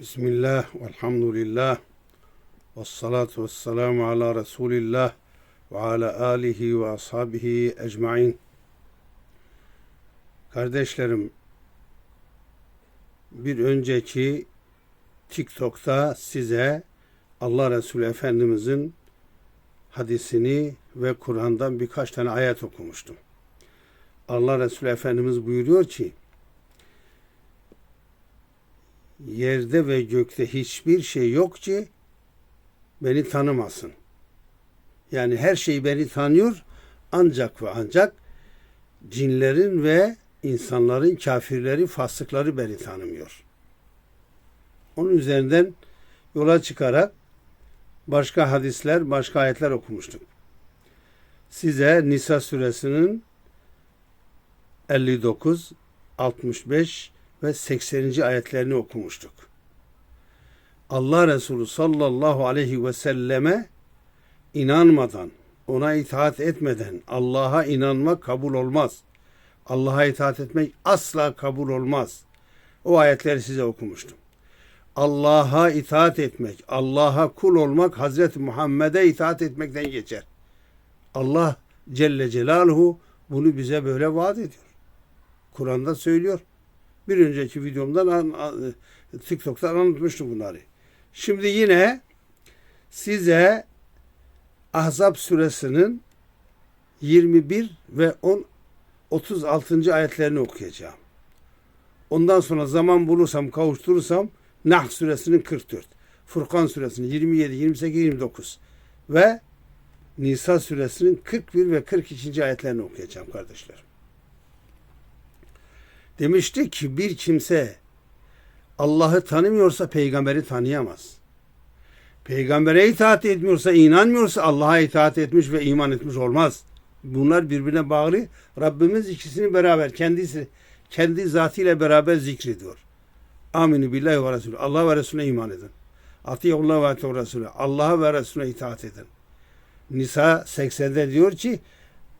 Bismillah, velhamdülillah, ve salatu ve selamu ala Resulillah ve ala alihi ve ashabihi ecmain. Kardeşlerim, bir önceki TikTok'ta size Allah Resulü Efendimizin hadisini ve Kur'an'dan birkaç tane ayet okumuştum. Allah Resulü Efendimiz buyuruyor ki, yerde ve gökte hiçbir şey yok ki beni tanımasın. Yani her şey beni tanıyor ancak ve ancak cinlerin ve insanların kafirleri, fasıkları beni tanımıyor. Onun üzerinden yola çıkarak başka hadisler, başka ayetler okumuştuk. Size Nisa suresinin 59, 65 ve 80. ayetlerini okumuştuk. Allah Resulü sallallahu aleyhi ve selleme inanmadan, ona itaat etmeden Allah'a inanmak kabul olmaz. Allah'a itaat etmek asla kabul olmaz. O ayetleri size okumuştum. Allah'a itaat etmek, Allah'a kul olmak Hazreti Muhammed'e itaat etmekten geçer. Allah Celle Celaluhu bunu bize böyle vaat ediyor. Kur'an'da söylüyor. Bir önceki videomdan an, an, TikTok'tan anlatmıştım bunları. Şimdi yine size Ahzab suresinin 21 ve 10 36. ayetlerini okuyacağım. Ondan sonra zaman bulursam, kavuşturursam Nahl suresinin 44, Furkan suresinin 27, 28, 29 ve Nisa suresinin 41 ve 42. ayetlerini okuyacağım kardeşlerim. Demişti ki bir kimse Allah'ı tanımıyorsa peygamberi tanıyamaz. Peygambere itaat etmiyorsa, inanmıyorsa Allah'a itaat etmiş ve iman etmiş olmaz. Bunlar birbirine bağlı. Rabbimiz ikisini beraber kendisi kendi zatıyla beraber zikrediyor. Aminu billahi ve Resulü. Allah ve Resulüne iman edin. Atiyullah ve atiyur Resulü. Allah'a ve Resulüne itaat edin. Nisa 80'de diyor ki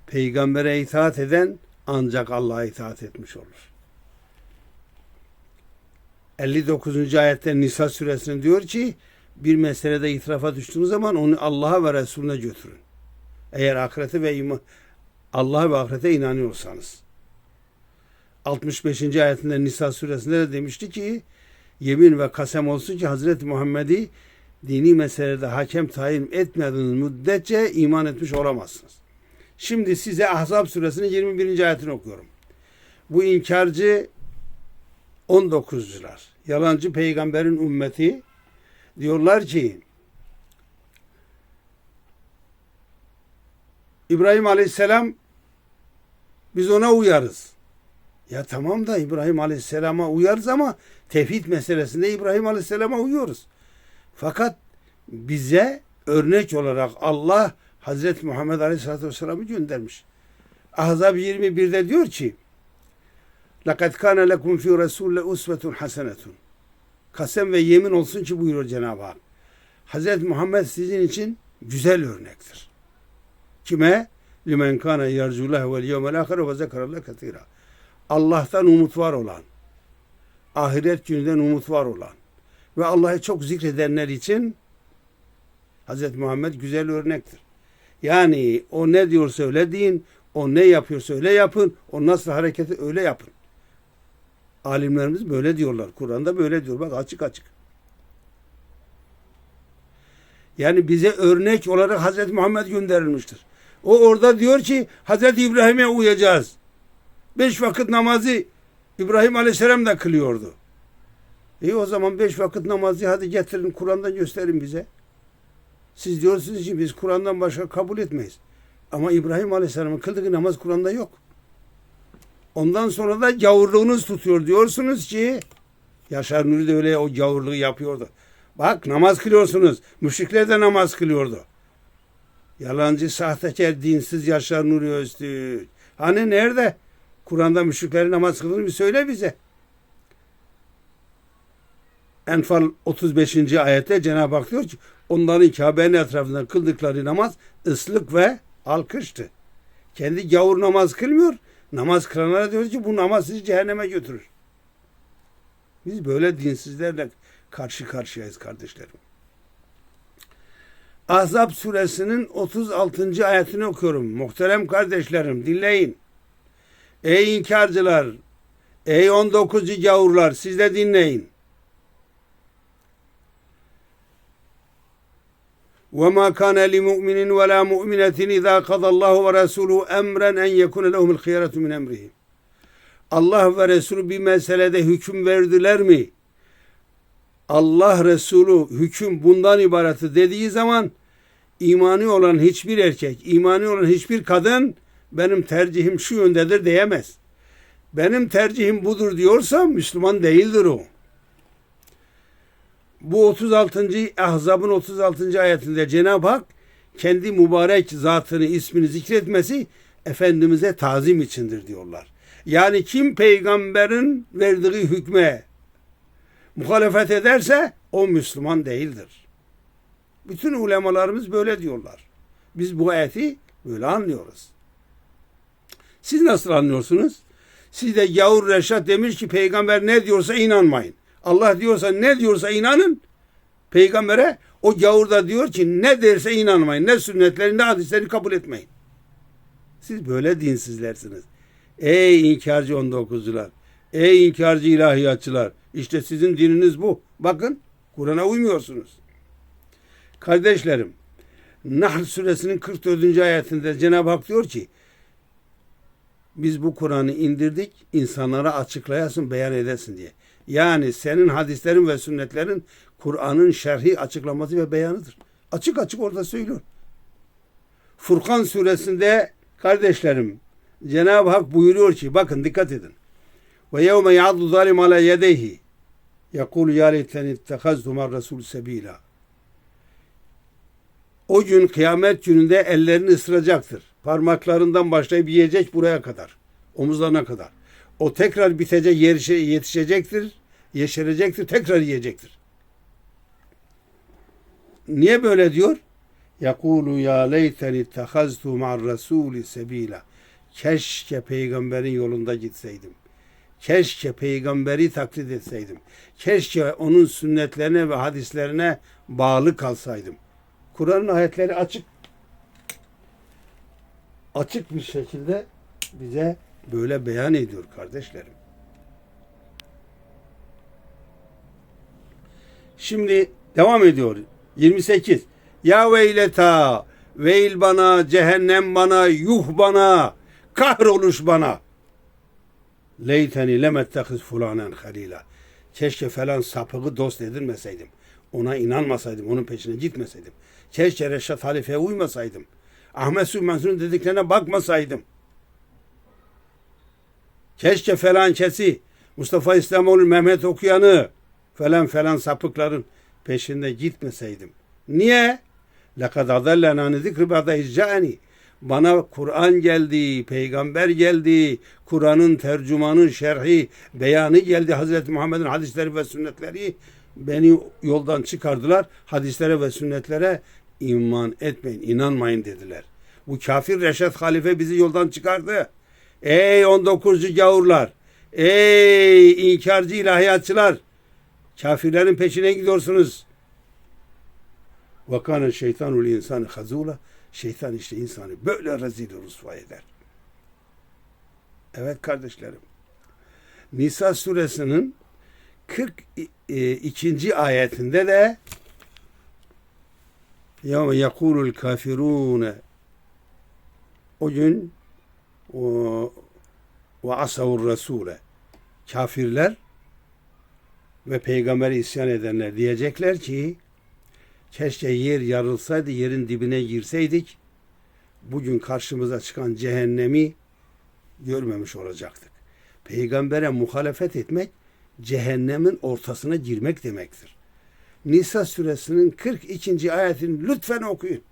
peygambere itaat eden ancak Allah'a itaat etmiş olur. 59. ayette Nisa suresinde diyor ki bir meselede itirafa düştüğünüz zaman onu Allah'a ve Resulüne götürün. Eğer ahirete ve iman Allah'a ve ahirete inanıyorsanız. 65. ayetinde Nisa suresinde de demişti ki yemin ve kasem olsun ki Hazreti Muhammed'i dini meselede hakem tayin etmediğiniz müddetçe iman etmiş olamazsınız. Şimdi size Ahzab suresinin 21. ayetini okuyorum. Bu inkarcı 19'cular. Yalancı peygamberin ümmeti diyorlar ki İbrahim Aleyhisselam biz ona uyarız. Ya tamam da İbrahim Aleyhisselam'a uyarız ama tevhid meselesinde İbrahim Aleyhisselam'a uyuyoruz. Fakat bize örnek olarak Allah Hazreti Muhammed Aleyhisselatü Vesselam'ı göndermiş. Ahzab 21'de diyor ki لَقَدْ كَانَ لَكُمْ فِي رَسُولَ اُسْوَةٌ حَسَنَةٌ Kasem ve yemin olsun ki buyuruyor Cenab-ı Hak. Hazreti Muhammed sizin için güzel örnektir. Kime? لِمَنْ كَانَ يَرْجُ اللّٰهِ وَالْيَوْمَ الْآخِرَ وَذَكَرَ اللّٰهِ كَثِيرًا Allah'tan umut var olan, ahiret gününden umut var olan ve Allah'ı çok zikredenler için Hazreti Muhammed güzel örnektir. Yani o ne diyorsa öyle deyin, o ne yapıyorsa öyle yapın, o nasıl hareketi öyle yapın. Alimlerimiz böyle diyorlar. Kur'an'da böyle diyor. Bak açık açık. Yani bize örnek olarak Hazreti Muhammed gönderilmiştir. O orada diyor ki Hazreti İbrahim'e uyacağız. Beş vakit namazı İbrahim Aleyhisselam da kılıyordu. İyi o zaman beş vakit namazı hadi getirin Kur'an'dan gösterin bize. Siz diyorsunuz ki biz Kur'an'dan başka kabul etmeyiz. Ama İbrahim Aleyhisselam'ın kıldığı namaz Kur'an'da yok. Ondan sonra da gavurluğunuz tutuyor diyorsunuz ki Yaşar Nuri de öyle o gavurluğu yapıyordu. Bak namaz kılıyorsunuz. Müşrikler de namaz kılıyordu. Yalancı, sahtekar, dinsiz Yaşar Nuri Öztürk. Hani nerede? Kur'an'da müşriklerin namaz kıldığını bir söyle bize. Enfal 35. ayette Cenab-ı Hak diyor ki onların Kabe'nin etrafında kıldıkları namaz ıslık ve alkıştı. Kendi gavur namaz kılmıyor. Namaz kılanlara diyor ki bu namaz sizi cehenneme götürür. Biz böyle dinsizlerle karşı karşıyayız kardeşlerim. Ahzab suresinin 36. ayetini okuyorum. Muhterem kardeşlerim dinleyin. Ey inkarcılar, ey 19. gavurlar siz de dinleyin. وما كان لمؤمن ولا مؤمنة إذا قضى الله ورسوله أمرا أن يكون لهم الخيرة من أمرهم Allah ve Resulü bir meselede hüküm verdiler mi? Allah Resulü hüküm bundan ibaretı dediği zaman imani olan hiçbir erkek, imani olan hiçbir kadın benim tercihim şu yöndedir diyemez. Benim tercihim budur diyorsa Müslüman değildir o. Bu 36. Ahzab'ın 36. ayetinde Cenab-ı Hak kendi mübarek zatını, ismini zikretmesi Efendimiz'e tazim içindir diyorlar. Yani kim peygamberin verdiği hükme muhalefet ederse o Müslüman değildir. Bütün ulemalarımız böyle diyorlar. Biz bu ayeti böyle anlıyoruz. Siz nasıl anlıyorsunuz? Siz de Yavur Reşat demiş ki peygamber ne diyorsa inanmayın. Allah diyorsa ne diyorsa inanın. Peygambere o gavur da diyor ki ne derse inanmayın. Ne sünnetleri ne hadisleri kabul etmeyin. Siz böyle dinsizlersiniz. Ey inkarcı 19'cular. Ey inkarcı ilahiyatçılar. İşte sizin dininiz bu. Bakın Kur'an'a uymuyorsunuz. Kardeşlerim Nahl suresinin 44. ayetinde Cenab-ı Hak diyor ki biz bu Kur'an'ı indirdik insanlara açıklayasın, beyan edesin diye. Yani senin hadislerin ve sünnetlerin Kur'an'ın şerhi açıklaması ve beyanıdır. Açık açık orada söylüyor. Furkan suresinde kardeşlerim Cenab-ı Hak buyuruyor ki bakın dikkat edin. Ve yevme ya'du zalim ala yedeyhi yekul ya leyteni ittehaztu mar rasul sebila. O gün kıyamet gününde ellerini ısıracaktır. Parmaklarından başlayıp yiyecek buraya kadar. Omuzlarına kadar. O tekrar bitecek, yetişecektir, yeşerecektir, tekrar yiyecektir. Niye böyle diyor? Yakulu ya leyteni tehaztu ma'ar rasuli sebila. Keşke peygamberin yolunda gitseydim. Keşke peygamberi taklit etseydim. Keşke onun sünnetlerine ve hadislerine bağlı kalsaydım. Kur'an'ın ayetleri açık. Açık bir şekilde bize böyle beyan ediyor kardeşlerim. Şimdi devam ediyor. 28. Ya veyleta veil bana cehennem bana yuh bana kahroluş bana. Leyteni lemettehiz fulanen halila. Keşke falan sapığı dost edinmeseydim. Ona inanmasaydım, onun peşine gitmeseydim. Keşke Reşat Halife'ye uymasaydım. Ahmet Su Mansur'un dediklerine bakmasaydım. Keşke falan kesi, Mustafa İslamoğlu, Mehmet Okuyan'ı falan falan sapıkların peşinde gitmeseydim. Niye? لَقَدْ اَضَلَّنَا عَنِ ذِكْرِ بَعْدَ اِزْجَانِ Bana Kur'an geldi, peygamber geldi, Kur'an'ın tercümanı, şerhi, beyanı geldi, Hazreti Muhammed'in hadisleri ve sünnetleri beni yoldan çıkardılar. Hadislere ve sünnetlere iman etmeyin, inanmayın dediler. Bu kafir Reşat Halife bizi yoldan çıkardı. Ey 19. gavurlar, ey inkarcı ilahiyatçılar, kafirlerin peşine gidiyorsunuz. Vakane şeytanul insanı hazula. Şeytan işte insanı böyle rezil rüsva eder. Evet kardeşlerim. Nisa suresinin 42. ayetinde de ya yekulul kafirune o gün ve asavur rasule kafirler ve peygamberi isyan edenler diyecekler ki keşke yer yarılsaydı yerin dibine girseydik bugün karşımıza çıkan cehennemi görmemiş olacaktık. Peygambere muhalefet etmek cehennemin ortasına girmek demektir. Nisa suresinin 42. ayetini lütfen okuyun.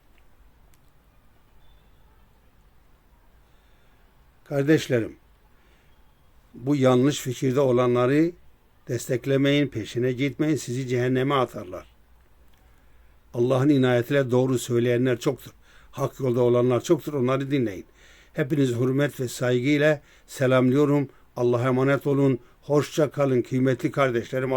Kardeşlerim, bu yanlış fikirde olanları desteklemeyin, peşine gitmeyin, sizi cehenneme atarlar. Allah'ın inayetiyle doğru söyleyenler çoktur. Hak yolda olanlar çoktur, onları dinleyin. Hepiniz hürmet ve saygıyla selamlıyorum. Allah'a emanet olun. Hoşça kalın kıymetli kardeşlerim.